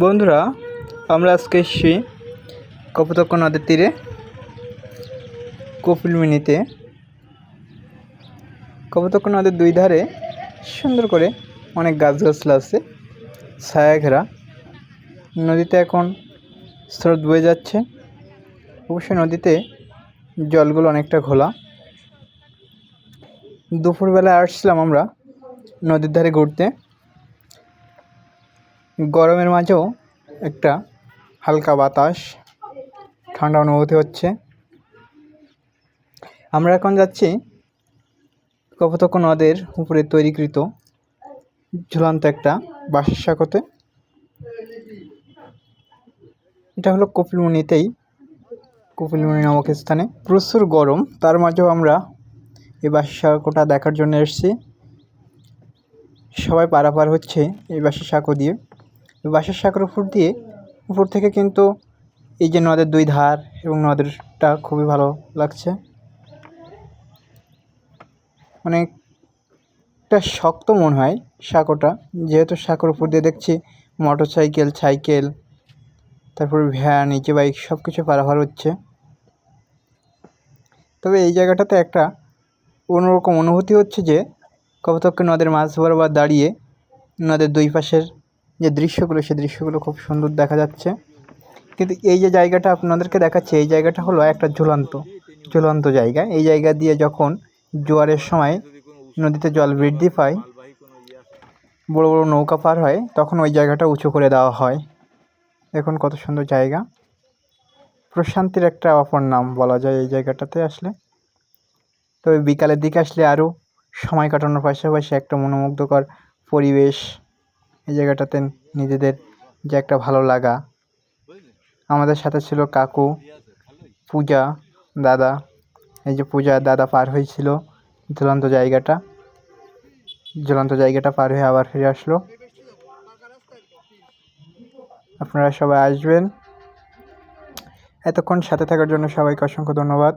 বন্ধুরা, আমরা আজকে এসেছি কপোতক্ষ নদের তীরে, কপিল মিনিতে। কপোতক্ষ নদের দুই ধারে সুন্দর করে অনেক গাছগাছলা আছে, ছায়া ঘেরা। নদীতে এখন স্রোত বয়ে যাচ্ছে। অবশ্যই নদীতে জলগুলো অনেকটা ঘোলা। দুপুরবেলা আসছিলাম আমরা নদীর ধারে ঘুরতে। গরমের মাঝেও একটা হালকা বাতাস ঠান্ডা অনুভূতি হচ্ছে। আমরা এখন যাচ্ছি কপোতক্ষ নদের উপরে তৈরিকৃত ঝুলন্ত একটা বাঁশের সাঁকোতে এটা হলো কপিলমুনিতেই, কপিলমুনি নামক স্থানে। প্রচুর গরম, তার মাঝেও আমরা এই বাঁশের সাঁকোটা দেখার জন্য এসেছি। সবাই পারাপার হচ্ছে এই বাঁশের সাঁকো দিয়ে। বাঁশের সাঁকোর উপর দিয়ে উপর থেকে কিন্তু এই যে নদের দুই ধার এবং নদেরটা খুবই ভালো লাগছে। অনেকটা শক্ত মনে হয় সাঁকোটা। যেহেতু সাঁকোর উপর দিয়ে দেখছি মোটর সাইকেল সাইকেল তারপরে ভ্যান ইজি বাইক সব কিছু পারাপার হচ্ছে। তবে এই জায়গাটাতে একটা অন্যরকম অনুভূতি হচ্ছে যে কপোতক্ষ নদের মাছ বরাবর দাঁড়িয়ে নদের দুই পাশের যে দৃশ্যগুলো সেই দৃশ্যগুলো খুব সুন্দর দেখা যাচ্ছে। কিন্তু এই যে জায়গাটা আপনাদেরকে দেখাচ্ছে, এই জায়গাটা হলো একটা ঝুলন্ত ঝুলন্ত জায়গা। এই জায়গা দিয়ে যখন জোয়ারের সময় নদীতে জল বৃদ্ধি পায়, বড় বড় নৌকা পার হয়, তখন ওই জায়গাটা উঁচু করে দেওয়া হয়। দেখুন কত সুন্দর জায়গা। প্রশান্তির একটা অপর নাম বলা যায় এই জায়গাটাতে আসলে। তবে বিকালের দিকে আসলে আরও সময় কাটানোর পাশাপাশি একটা মনোমুগ্ধকর পরিবেশ এই জায়গাটাতে নিজেদের যে একটা ভালো লাগা। আমাদের সাথে ছিল কাকু, পূজা, দাদা। এই যে পূজা, দাদা পার হয়েছিল ঝুলন্ত জায়গাটা। ঝুলন্ত জায়গাটা পার হয়ে আবার ফিরে আসলো। আপনারা সবাই আসবেন। এতক্ষণ সাথে থাকার জন্য সবাইকে অসংখ্য ধন্যবাদ।